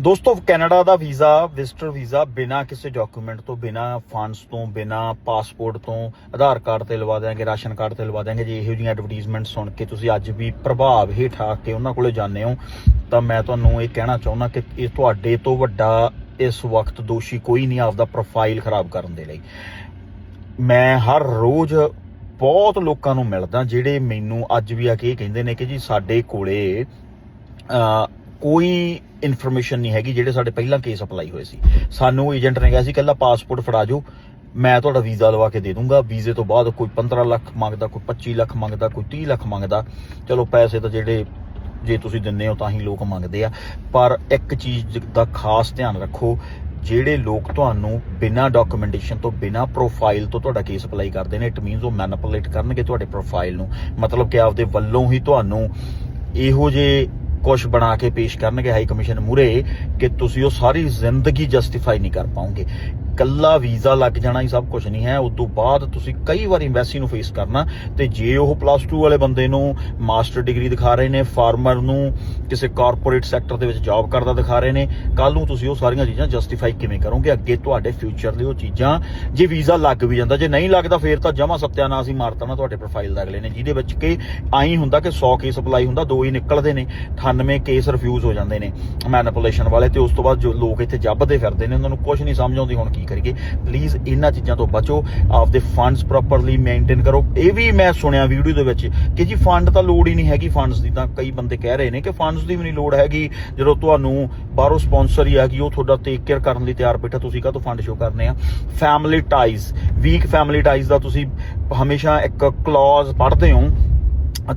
ਦੋਸਤੋ, ਕੈਨੇਡਾ ਦਾ visa visitor visa ਬਿਨਾ ਕਿਸੇ ਡਾਕੂਮੈਂਟ ਤੋਂ, ਬਿਨਾ ਫੰਡਸ ਤੋਂ, ਬਿਨਾ ਪਾਸਪੋਰਟ ਤੋਂ ਆਧਾਰ ਕਾਰਡ ਤੇ ਲਵਾ ਦਿਆਂਗੇ, ਰਾਸ਼ਨ ਕਾਰਡ ਤੇ ਲਵਾ ਦਿਆਂਗੇ। ਜੇ ਇਹੋ ਜਿਹੀਆਂ ਐਡਵਰਟਾਈਜ਼ਮੈਂਟ ਸੁਣ ਕੇ ਤੁਸੀਂ ਅੱਜ ਵੀ ਪ੍ਰਭਾਵ ਹੇਠ ਆ ਕੇ ਉਹਨਾਂ ਕੋਲੇ ਜਾਂਦੇ ਹੋ, ਤਾਂ ਮੈਂ ਤੁਹਾਨੂੰ ਇਹ ਕਹਿਣਾ ਚਾਹੁੰਦਾ ਕਿ ਇਹ ਤੁਹਾਡੇ ਤੋਂ ਵੱਡਾ ਇਸ ਵਕਤ ਦੋਸ਼ੀ ਕੋਈ ਨਹੀਂ ਆਪਦਾ ਪ੍ਰੋਫਾਈਲ ਖਰਾਬ ਕਰਨ ਦੇ ਲਈ। ਮੈਂ ਹਰ ਰੋਜ਼ ਬਹੁਤ ਲੋਕਾਂ ਨੂੰ ਮਿਲਦਾ, ਜਿਹੜੇ ਮੈਨੂੰ ਅੱਜ ਵੀ ਆ ਕੇ ਇਹ ਕਹਿੰਦੇ ਨੇ ਕਿ ਜੀ ਸਾਡੇ ਕੋਲੇ ਕੋਈ ਇਨਫੋਰਮੇਸ਼ਨ ਨਹੀਂ ਹੈਗੀ ਜਿਹੜੇ ਸਾਡੇ ਪਹਿਲਾਂ ਕੇਸ ਅਪਲਾਈ ਹੋਏ ਸੀ। ਸਾਨੂੰ ਏਜੰਟ ਨੇ ਕਿਹਾ ਸੀ, ਕੱਲਾ ਪਾਸਪੋਰਟ ਫੜਾ ਜੋ ਮੈਂ ਤੁਹਾਡਾ ਵੀਜ਼ਾ ਲਵਾ ਕੇ ਦੇ ਦੂੰਗਾ। ਵੀਜ਼ੇ ਤੋਂ ਬਾਅਦ ਕੋਈ 15 ਲੱਖ ਮੰਗਦਾ, ਕੋਈ 25 ਲੱਖ ਮੰਗਦਾ, ਕੋਈ 30 ਲੱਖ ਮੰਗਦਾ। ਚਲੋ ਪੈਸੇ ਤਾਂ ਜਿਹੜੇ ਜੇ ਤੁਸੀਂ ਦਿੰਦੇ ਹੋ ਤਾਂ ਹੀ ਲੋਕ ਮੰਗਦੇ ਆ। ਪਰ ਇੱਕ ਚੀਜ਼ ਦਾ ਖਾਸ ਧਿਆਨ ਰੱਖੋ, ਜਿਹੜੇ ਲੋਕ ਤੁਹਾਨੂੰ ਬਿਨਾਂ ਡਾਕੂਮੈਂਟੇਸ਼ਨ ਤੋਂ, ਬਿਨਾਂ ਪ੍ਰੋਫਾਈਲ ਤੋਂ ਤੁਹਾਡਾ ਕੇਸ ਅਪਲਾਈ ਕਰਦੇ ਨੇ ਇਟ ਮੀਨਸ ਉਹ ਮੈਨੀਪੂਲੇਟ ਕਰਨਗੇ ਤੁਹਾਡੇ ਪ੍ਰੋਫਾਈਲ ਨੂੰ। ਮਤਲਬ ਕਿ ਆਪਦੇ ਵੱਲੋਂ ਹੀ ਤੁਹਾਨੂੰ ਇਹੋ ਜੇ ਕੁਝ ਬਣਾ ਕੇ ਪੇਸ਼ ਕਰਨਗੇ ਹਾਈ ਕਮਿਸ਼ਨ ਮੂਰੇ ਕਿ ਤੁਸੀਂ ਉਹ ਸਾਰੀ ਜ਼ਿੰਦਗੀ ਜਸਟੀਫਾਈ ਨਹੀਂ ਕਰ ਪਾਓਗੇ ਕੱਲਾ ਵੀਜ਼ਾ ਲੱਗ ਜਾਣਾ ਹੀ ਸਭ ਕੁਝ ਨਹੀਂ ਹੈ। ਉਸ ਤੋਂ ਬਾਅਦ ਤੁਸੀਂ ਕਈ ਵਾਰ ਐਮਬੈਸੀ ਨੂੰ ਫੇਸ ਕਰਨਾ ਤੇ ਜੇ ਉਹ ਪਲੱਸ 2 ਵਾਲੇ ਬੰਦੇ ਨੂੰ ਮਾਸਟਰ ਡਿਗਰੀ ਦਿਖਾ ਰਹੇ ਨੇ ਫਾਰਮਰ ਨੂੰ ਕਿਸੇ ਕਾਰਪੋਰੇਟ ਸੈਕਟਰ ਦੇ ਵਿੱਚ ਜੌਬ ਕਰਦਾ ਦਿਖਾ ਰਹੇ ਨੇ ਕੱਲ ਨੂੰ ਤੁਸੀਂ ਉਹ ਸਾਰੀਆਂ ਚੀਜ਼ਾਂ ਜਸਟੀਫਾਈ ਕਿਵੇਂ ਕਰੋਗੇ? ਅੱਗੇ ਤੁਹਾਡੇ ਫਿਊਚਰ ਲਈ ਉਹ ਚੀਜ਼ਾਂ, ਜੇ ਵੀਜ਼ਾ ਲੱਗ ਵੀ ਜਾਂਦਾ, ਜੇ ਨਹੀਂ ਲੱਗਦਾ ਫੇਰ ਤਾਂ ਜਮਾ ਸਤਿਆਨਾਸ਼ ਹੀ ਮਾਰਤਾ ਨਾ ਤੁਹਾਡੇ ਪ੍ਰੋਫਾਈਲ ਦਾ ਅਗਲੇ ਨੇ, ਜਿਹਦੇ ਵਿੱਚ ਕਿ ਆਈ ਹੁੰਦਾ ਕਿ 100 ਕੇਸ ਅਪਲਾਈ ਹੁੰਦਾ, ਦੋ ਹੀ ਨਿਕਲਦੇ ਨੇ। 98 ਕੇਸ ਰਿਫਿਊਜ਼ ਹੋ ਜਾਂਦੇ ਨੇ ਮੈਨੀਪੂਲੇਸ਼ਨ ਵਾਲੇ ਤੇ ਉਸ ਤੋਂ ਬਾਅਦ ਜੋ ਲੋਕ ਇੱਥੇ ਜੱਬਦੇ ਫਿਰਦੇ ਨੇ, ਉਹਨਾਂ ਨੂੰ ਕੁਝ ਨਹੀਂ ਸਮਝ ਆਉਂਦੀ, ਹੁਣ ਕੀ ਕਰੀਏ? ਪਲੀਜ਼ ਇਹਨਾਂ ਚੀਜ਼ਾਂ ਤੋਂ ਬਚੋ, ਆਪਦੇ ਫੰਡਸ ਪ੍ਰੋਪਰਲੀ ਮੇਨਟੇਨ ਕਰੋ। ਇਹ ਵੀ ਮੈਂ ਸੁਣਿਆ ਵੀਡੀਓ ਦੇ ਵਿੱਚ ਕਿ ਜੀ ਫੰਡ ਤਾਂ ਲੋੜ ਹੀ ਨਹੀਂ ਹੈਗੀ ਫੰਡਸ ਦੀ, ਤਾਂ ਕਈ ਬੰਦੇ ਕਹਿ ਰਹੇ ਨੇ ਕਿ ਫੰਡਸ ਦੀ ਵੀ ਨਹੀਂ ਲੋੜ ਹੈਗੀ। ਜਦੋਂ ਤੁਹਾਨੂੰ ਬਾਹਰੋਂ ਸਪਾਂਸਰ ਹੀ ਆ ਗਈ, ਉਹ ਤੁਹਾਡਾ ਟੇਕ ਕੇਅਰ ਕਰਨ ਲਈ ਤਿਆਰ ਬੈਠਾ, ਤੁਸੀਂ ਕਾਹ ਤੋਂ ਫੰਡ ਸ਼ੋ ਕਰਨੇ ਆ? Family ties weak family ties ਦਾ ਤੁਸੀਂ ਹਮੇਸ਼ਾ ਇੱਕ ਕਲੌਜ਼ ਪੜ੍ਹਦੇ ਹੋ।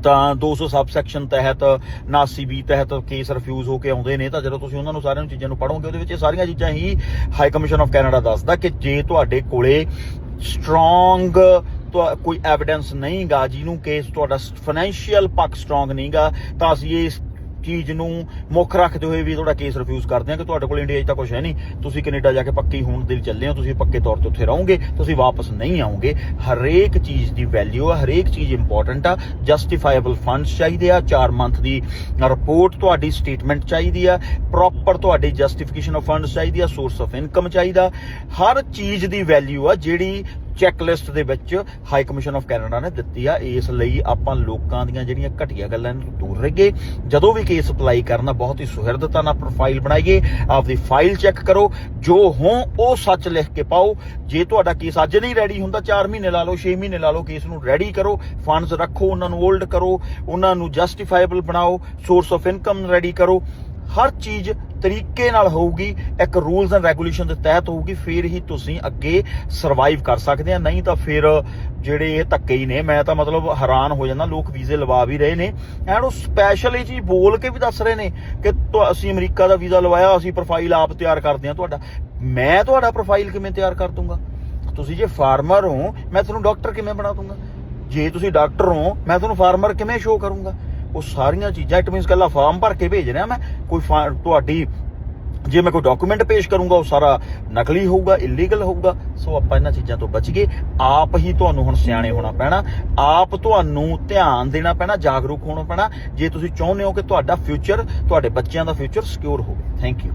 ਤਾਂ 200 ਸਬਸੈਕਸ਼ਨ ਤਹਿਤ 79 ਬੀ ਤਹਿਤ ਕੇਸ ਰਿਫਿਊਜ਼ ਹੋ ਕੇ ਆਉਂਦੇ ਨੇ, ਤਾਂ ਜਦੋਂ ਤੁਸੀਂ ਉਹਨਾਂ ਨੂੰ ਸਾਰਿਆਂ ਚੀਜ਼ਾਂ ਨੂੰ ਪੜ੍ਹੋਗੇ, ਉਹਦੇ ਵਿੱਚ ਇਹ ਸਾਰੀਆਂ ਚੀਜ਼ਾਂ ਹੀ ਹਾਈ ਕਮਿਸ਼ਨ ਆਫ ਕੈਨੇਡਾ ਦੱਸਦਾ ਕਿ ਜੇ ਤੁਹਾਡੇ ਕੋਲੇ ਸਟਰੋਂਗ ਕੋਈ ਐਵੀਡੈਂਸ ਨਹੀਂਗਾ, ਜਿਹਨੂੰ ਕੇਸ ਤੁਹਾਡਾ ਫਾਈਨੈਂਸ਼ੀਅਲ ਪੱਖ ਸਟਰੋਂਗ ਨਹੀਂਗਾ, ਤਾਂ ਅਸੀਂ ਇਸ ਚੀਜ਼ ਨੂੰ ਮੁੱਖ ਰੱਖਦੇ ਹੋਏ ਵੀ ਤੁਹਾਡਾ ਕੇਸ ਰਿਫਿਊਜ਼ ਕਰਦੇ ਹਾਂ ਕਿ ਤੁਹਾਡੇ ਕੋਲ ਇੰਡੀਆ 'ਚ ਤਾਂ ਕੁਝ ਹੈ ਨਹੀਂ। ਤੁਸੀਂ ਕੈਨੇਡਾ ਜਾ ਕੇ ਪੱਕੀ ਹੋਣ ਦੇ ਲਈ ਚੱਲੇ ਹੋ, ਤੁਸੀਂ ਪੱਕੇ ਤੌਰ ਤੇ ਉੱਥੇ ਰਹੋਗੇ, ਤੁਸੀਂ ਵਾਪਸ ਨਹੀਂ ਆਓਗੇ। ਹਰੇਕ ਚੀਜ਼ ਦੀ ਵੈਲਿਊ ਆ, ਹਰੇਕ ਚੀਜ਼ ਇੰਪੋਰਟੈਂਟ ਆ ਜਸਟੀਫਾਈਬਲ ਫੰਡਸ ਚਾਹੀਦੇ ਆ 4 ਮੰਥ ਦੀ ਰਿਪੋਰਟ ਤੁਹਾਡੀ ਸਟੇਟਮੈਂਟ ਚਾਹੀਦੀ ਆ ਪ੍ਰੋਪਰ ਤੁਹਾਡੀ ਜਸਟੀਫਿਕੇਸ਼ਨ ਆਫ ਫੰਡਸ ਚਾਹੀਦੀ ਆ ਸੋਰਸ ਆਫ ਇਨਕਮ ਚਾਹੀਦਾ। ਹਰ ਚੀਜ਼ ਦੀ ਵੈਲਿਊ ਆ ਜਿਹੜੀ ਚੈੱਕ ਲਿਸਟ ਦੇ ਵਿੱਚ ਹਾਈ ਕਮਿਸ਼ਨ ਆਫ ਕੈਨੇਡਾ ਨੇ ਦਿੱਤੀ ਆ, ਇਸ ਲਈ ਆਪਾਂ ਲੋਕਾਂ ਦੀਆਂ ਜਿਹੜੀਆਂ ਘਟੀਆਂ ਗੱਲਾਂ ਨੂੰ ਦੂਰ ਰਹੀਏ। ਜਦੋਂ ਵੀ ਕੇਸ ਅਪਲਾਈ ਕਰਨਾ ਬਹੁਤ ਹੀ ਸੁਹਿਰਦਤਾ ਨਾਲ ਪ੍ਰੋਫਾਈਲ ਬਣਾਈਏ, ਆਪਦੀ ਫਾਈਲ ਚੈੱਕ ਕਰੋ, ਜੋ ਹੋ ਉਹ ਸੱਚ ਲਿਖ ਕੇ ਪਾਓ। ਜੇ ਤੁਹਾਡਾ ਕੇਸ ਅੱਜ ਨਹੀਂ ਰੈਡੀ ਹੁੰਦਾ 4 ਮਹੀਨੇ ਲਾ ਲਓ 6 ਮਹੀਨੇ ਲਾ ਲਓ ਕੇਸ ਨੂੰ ਰੈਡੀ ਕਰੋ ਫੰਡਸ ਰੱਖੋ, ਉਹਨਾਂ ਨੂੰ ਹੋਲਡ ਕਰੋ, ਉਹਨਾਂ ਨੂੰ ਜਸਟੀਫਾਈਬਲ ਬਣਾਓ ਸੋਰਸ ਆਫ ਇਨਕਮ ਰੈਡੀ ਕਰੋ। ਹਰ ਚੀਜ਼ ਤਰੀਕੇ ਨਾਲ ਹੋਊਗੀ, ਇੱਕ ਰੂਲਸ ਐਂਡ ਰੈਗੂਲੇਸ਼ਨ ਦੇ ਤਹਿਤ ਹੋਊਗੀ, ਫਿਰ ਹੀ ਤੁਸੀਂ ਅੱਗੇ ਸਰਵਾਈਵ ਕਰ ਸਕਦੇ ਆ, ਨਹੀਂ ਤਾਂ ਫਿਰ ਜਿਹੜੇ ਇਹ ਧੱਕੇ ਹੀ ਨੇ, ਮੈਂ ਤਾਂ ਮਤਲਬ ਹੈਰਾਨ ਹੋ ਜਾਂਦਾ, ਲੋਕ ਵੀਜ਼ੇ ਲਵਾ ਵੀ ਰਹੇ ਨੇ। ਐਂਡ ਉਹ ਸਪੈਸ਼ਲੀ ਜੀ ਬੋਲ ਕੇ ਵੀ ਦੱਸ ਰਹੇ ਨੇ ਕਿ ਅਸੀਂ ਅਮਰੀਕਾ ਦਾ ਵੀਜ਼ਾ ਲਵਾਇਆ, ਅਸੀਂ ਪ੍ਰੋਫਾਈਲ ਆਪ ਤਿਆਰ ਕਰਦੇ ਆ ਤੁਹਾਡਾ। ਮੈਂ ਤੁਹਾਡਾ ਪ੍ਰੋਫਾਈਲ ਕਿਵੇਂ ਤਿਆਰ ਕਰ ਦੂੰਗਾ? ਤੁਸੀਂ ਜੇ ਫਾਰਮਰ ਹੋ, ਮੈਂ ਤੁਹਾਨੂੰ ਡਾਕਟਰ ਕਿਵੇਂ ਬਣਾ ਦੂੰਗਾ? ਜੇ ਤੁਸੀਂ ਡਾਕਟਰ ਹੋ, ਮੈਂ ਤੁਹਾਨੂੰ ਫਾਰਮਰ ਕਿਵੇਂ ਸ਼ੋਅ ਕਰੂੰਗਾ? ਉਹ ਸਾਰੀਆਂ ਚੀਜ਼ਾਂ ਇਟ ਮੀਨਸ ਕੱਲਾ ਫਾਰਮ ਭਰ ਕੇ ਭੇਜ ਰਿਹਾ ਮੈਂ। ਕੋਈ ਤੁਹਾਡੀ, ਜੇ ਮੈਂ ਕੋਈ ਡਾਕੂਮੈਂਟ ਪੇਸ਼ ਕਰੂੰਗਾ, ਉਹ ਸਾਰਾ ਨਕਲੀ ਹੋਊਗਾ ਇਲੀਗਲ ਹੋਊਗਾ, ਸੋ ਆਪਾਂ ਇਹਨਾਂ ਚੀਜ਼ਾਂ ਤੋਂ ਬਚ ਗਏ। ਆਪ ਹੀ ਤੁਹਾਨੂੰ ਹੁਣ ਸਿਆਣੇ ਹੋਣਾ ਪੈਣਾ। ਆਪ ਤੁਹਾਨੂੰ ਧਿਆਨ ਦੇਣਾ ਪੈਣਾ, ਜਾਗਰੂਕ ਹੋਣਾ ਪੈਣਾ। ਜੇ ਤੁਸੀਂ ਚਾਹੁੰਦੇ ਹੋ ਕਿ ਤੁਹਾਡਾ ਫਿਊਚਰ ਤੁਹਾਡੇ ਬੱਚਿਆਂ ਦਾ ਫਿਊਚਰ ਸਿਕਿਉਰ ਹੋਵੇ। Thank you